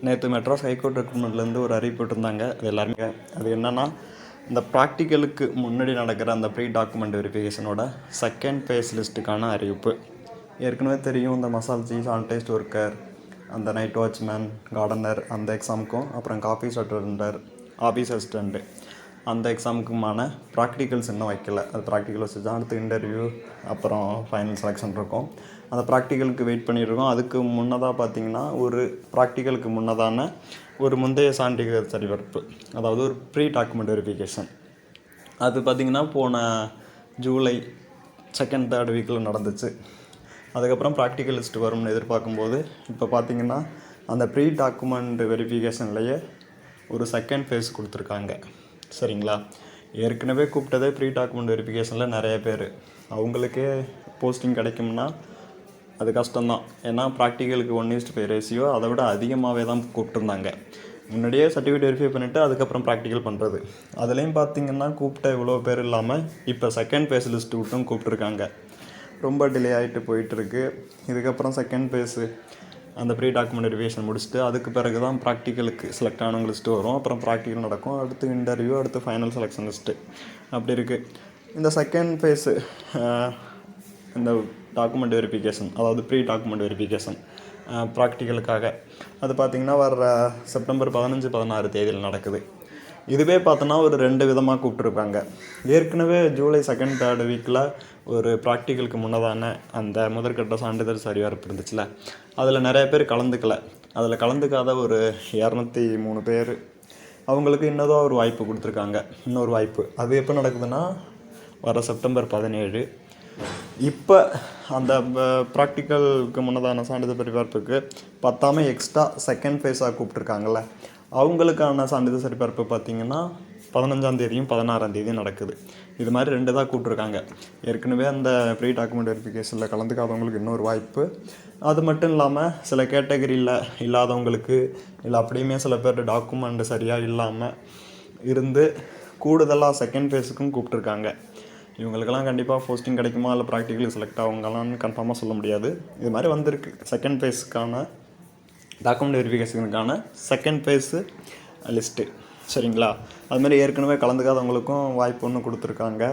நேற்று மெட்ராஸ் ஹைகோர்ட் ரெக்ரூட்மெண்ட்லேருந்து ஒரு அறிவிப்பு விட்டுருந்தாங்க. அது எல்லாருமே அது என்னென்னா இந்த ப்ராக்டிக்கலுக்கு முன்னாடி நடக்கிற அந்த ப்ரீ டாக்குமெண்ட் வெரிஃபிகேஷனோட செகண்ட் ஃபேஸ் லிஸ்ட்டுக்கான அறிவிப்பு. ஏற்கனவே தெரியும் இந்த மசால்ஜி சானிடைஸ்ட் ஒர்க்கர் அந்த நைட் வாட்ச்மேன் கார்டனர் அந்த எக்ஸாமுக்கும் அப்புறம் காஃபி அட்டண்டர் ஆஃபீஸ் அசிஸ்டண்ட்டு அந்த எக்ஸாமுக்குமான ப்ராக்டிக்கல்ஸ் இன்னும் வைக்கல. அது ப்ராக்டிக்கல் வச்சு தான் அடுத்து இன்டர்வியூ அப்புறம் ஃபைனல் செலெக்ஷன் இருக்கும். அந்த ப்ராக்டிக்கலுக்கு வெயிட் பண்ணியிருக்கோம். அதுக்கு முன்னதாக பார்த்தீங்கன்னா ஒரு ப்ராக்டிக்கலுக்கு முன்னதான ஒரு முந்தைய சான்றிதழ் சரிபார்ப்பு. அதாவது ஒரு ப்ரீ டாக்குமெண்ட் வெரிஃபிகேஷன் அது பார்த்திங்கன்னா போன ஜூலை செகண்ட் தேர்ட் வீக்கில் நடந்துச்சு. அதுக்கப்புறம் ப்ராக்டிக்கல் லிஸ்ட் வரும்னு எதிர்பார்க்கும்போது இப்போ பார்த்தீங்கன்னா அந்த ப்ரீ டாக்குமெண்ட் வெரிஃபிகேஷன்லேயே ஒரு செகண்ட் ஃபேஸ் கொடுத்துருக்காங்க. சரிங்களா? ஏற்கனவே கூப்பிட்டதே ப்ரீ டாக்குமெண்ட் வெரிஃபிகேஷனில் நிறைய பேர். அவங்களுக்கே போஸ்டிங் கிடைக்கும்னா அது கஷ்டம்தான். ஏன்னா ப்ராக்டிக்கலுக்கு one is to five ratio அதை விட அதிகமாகவே தான் கூப்பிட்டுருந்தாங்க. முன்னாடியே சர்டிஃபிகேட் வெரிஃபை பண்ணிவிட்டு அதுக்கப்புறம் ப்ராக்டிக்கல் பண்ணுறது அதுலேயும் பார்த்தீங்கன்னா கூப்பிட்ட இவ்வளோ பேர் இல்லாமல் இப்போ செகண்ட் ஃபேஸ் லிஸ்ட் விட்டும் கூப்பிட்ருக்காங்க ரொம்ப டிலே ஆகிட்டு போயிட்டுருக்கு இதுக்கப்புறம் செகண்ட் ஃபேஸு அந்த ப்ரீ டாக்குமெண்ட் ரிவிஷன் முடிச்சுட்டு அதுக்கு பிறகு தான் ப்ராக்டிக்கலுக்கு செலக்ட் ஆனவங்க லிஸ்ட்டு வரும். அப்புறம் ப்ராக்டிக்கல் நடக்கும். அடுத்து இன்டர்வியூ அடுத்து ஃபைனல் செலெக்ஷன் லிஸ்ட்டு அப்படி இருக்குது இந்த செகண்ட் ஃபேஸு இந்த டாக்குமெண்ட் வெரிஃபிகேஷன் அதாவது ப்ரீ டாக்குமெண்ட் வெரிஃபிகேஷன் ப்ராக்டிக்கலுக்காக அது பார்த்திங்கன்னா வர்ற செப்டம்பர் பதினஞ்சு பதினாறு தேதியில் நடக்குது. இதுவே பார்த்தோன்னா ஒரு ரெண்டு விதமாக கூப்பிட்ருப்பாங்க ஏற்கனவே ஜூலை செகண்ட் தேர்ட் வீக்கில் ஒரு ப்ராக்டிக்கலுக்கு முன்னதான அந்த முதற்கட்ட சான்றிதழ் சரிவரப்பு இருந்துச்சுல. அதில் நிறைய பேர் கலந்துக்கல. அதில் கலந்துக்காத ஒரு இரநூத்தி மூணு பேர் அவங்களுக்கு இன்னதோ ஒரு வாய்ப்பு கொடுத்துருக்காங்க. இன்னொரு வாய்ப்பு. அது எப்போ நடக்குதுன்னா வர செப்டம்பர் பதினேழு. இப்போ அந்த ப்ராக்டிக்கலுக்கு முன்னதான சான்றிதழ் சரிபார்ப்புக்கு பத்தாமல் எக்ஸ்ட்ரா செகண்ட் ஃபேஸாக கூப்பிட்ருக்காங்கல்ல அவங்களுக்கான சான்றிதழ் சரிபார்ப்பு பார்த்தீங்கன்னா பதினஞ்சாம் தேதியும் பதினாறாம் தேதியும் நடக்குது. இது மாதிரி ரெண்டு தான் கூப்பிட்ருக்காங்க ஏற்கனவே அந்த ப்ரீ டாக்குமெண்ட் வெரிஃபிகேஷனில் கலந்துக்காதவங்களுக்கு இன்னொரு வாய்ப்பு. அது மட்டும் இல்லாமல் சில கேட்டகரியில் இல்லாதவங்களுக்கு இல்லை அப்படியுமே சில பேர் டாக்குமெண்ட் சரியாக இல்லாமல் இருந்து கூடுதலாக செகண்ட் ஃபேஸுக்கும் கூப்பிட்ருக்காங்க இவங்களுக்கெல்லாம் கண்டிப்பாக போஸ்டிங் கிடைக்குமா? இல்லை ப்ராக்டிக்கலி செலக்ட் ஆகுங்களான்னு கன்ஃபார்மாக சொல்ல முடியாது. இது மாதிரி வந்திருக்கு. செகண்ட் ஃபேஸுக்கான டாக்குமெண்ட் வெரிஃபிகேஷனுக்கான செகண்ட் ஃபேஸு லிஸ்ட்டு சரிங்களா? அது மாதிரி ஏற்கனவே கலந்துக்காதவங்களுக்கும் வாய்ப்பு ஒன்று கொடுத்துருக்காங்க.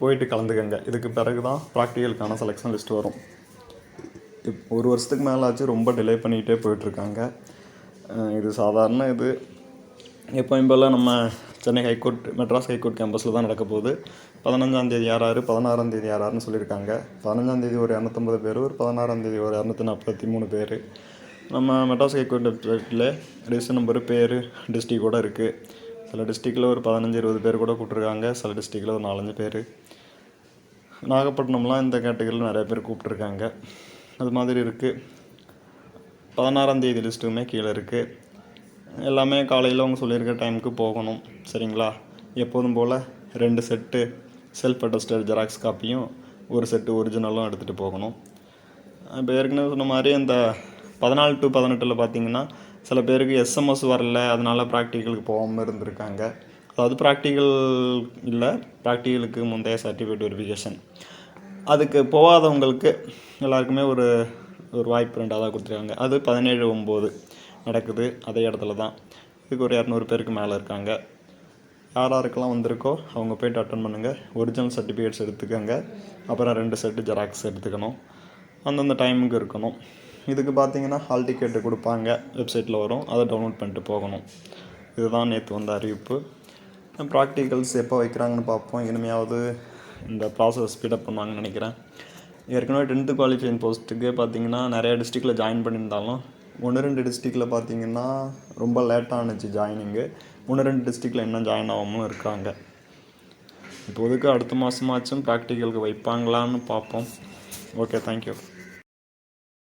போயிட்டு கலந்துக்கங்க. இதுக்கு பிறகு தான் ப்ராக்டிக்கலுக்கான செலெக்ஷன் லிஸ்ட் வரும். இப் ஒரு வருஷத்துக்கு மேலே ஆச்சு ரொம்ப டிலே பண்ணிக்கிட்டே போயிட்டுருக்காங்க. இது சாதாரண இது. எப்போயும் போல் நம்ம Chennai high court Madras high court கேம்பஸில் தான் நடக்க போகுது. பதினஞ்சாந்தேதி யாராரு? பதினாறாம் தேதி யாராருன்னு சொல்லியிருக்காங்க. பதினஞ்சாந்தேதி ஒரு இரநூத்தம்பது பேர் ஒரு பதினாறாந்தேதி ஒரு இரநூத்தி நாற்பத்தி மூணு பேர். நம்ம மெட்ராஸ் ஹைகோர்ட் வெப்சைட்டில் ரிஜிஸ்டர் நம்பர் பேர் டிஸ்ட்ரிக் இருக்குது சில டிஸ்ட்ரிக்டில் ஒரு பதினஞ்சு இருபது பேர் கூட கூப்பிட்ருக்காங்க சில டிஸ்ட்ரிக்டில் ஒரு நாலஞ்சு பேர். நாகப்பட்டினம்லாம் இந்த கேட்டகரியில் நிறைய பேர் கூப்பிட்ருக்காங்க அது மாதிரி இருக்குது பதினாறாம் தேதி லிஸ்ட்டுமே கீழே இருக்குது எல்லாமே காலையில் அவங்க சொல்லியிருக்க டைமுக்கு போகணும். சரிங்களா? எப்போதும் போல் ரெண்டு செட்டு செல்ஃப் அட்டஸ்டட் ஜெராக்ஸ் காப்பியும் ஒரு செட்டு ஒரிஜினலும் எடுத்துகிட்டு போகணும். இப்போ ஏற்கனவே சொன்ன மாதிரி அந்த பதினாலு டு பதினெட்டில் பார்த்தீங்கன்னா சில பேருக்கு எஸ்எம்எஸ் வரல அதனால் ப்ராக்டிக்கலுக்கு போகாமல் இருந்திருக்காங்க. அதாவது ப்ராக்டிக்கல் இல்லை ப்ராக்டிக்கலுக்கு முந்தைய சர்டிஃபிகேட் வெரிஃபிகேஷன் அதுக்கு போகாதவங்களுக்கு எல்லாருக்குமே ஒரு ஒரு வாய்ப்பு ரெண்டாவதாக கொடுத்துருக்காங்க. அது பதினேழு ஒம்பது நடக்குது அதே இடத்துல தான். இதுக்கு ஒரு இரநூறு பேருக்கு மேலே இருக்காங்க. யார் யாருக்கெல்லாம் வந்திருக்கோ அவங்க போய்ட்டு அட்டன் பண்ணுங்கள் ஒரிஜினல் சர்டிஃபிகேட்ஸ் எடுத்துக்கோங்க. அப்புறம் ரெண்டு செட்டு ஜெராக்ஸ் எடுத்துக்கணும். அந்தந்த டைமுக்கு இருக்கணும். இதுக்கு பார்த்தீங்கன்னா ஹால் டிக்கெட்டு கொடுப்பாங்க. வெப்சைட்டில் வரும். அதை டவுன்லோட் பண்ணிட்டு போகணும். இதுதான் நேற்று வந்த அறிவிப்பு. ப்ராக்டிக்கல்ஸ் எப்போ வைக்கிறாங்கன்னு பார்ப்போம். இனிமையாவது இந்த ப்ராசஸ் ஸ்பீடப் பண்ணுவாங்கன்னு நினைக்கிறேன். ஏற்கனவே டென்த்து குவாலிஃபைன் போஸ்ட்டுக்கு பார்த்தீங்கன்னா நிறைய டிஸ்ட்ரிக்டில் ஜாயின் பண்ணியிருந்தாலும் ஒன்று ரெண்டு டிஸ்ட்ரிக்டில் பார்த்தீங்கன்னா ரொம்ப லேட்டாக ஜாயினிங்கு ஒன்று ரெண்டு டிஸ்ட்ரிக்டில் இன்னும் ஜாயின் ஆகாமல் இருக்காங்க. இப்போதுக்கு அடுத்த மாதமாச்சும் ப்ராக்டிக்கலுக்கு வைப்பாங்களான்னு பார்ப்போம். Okay thank you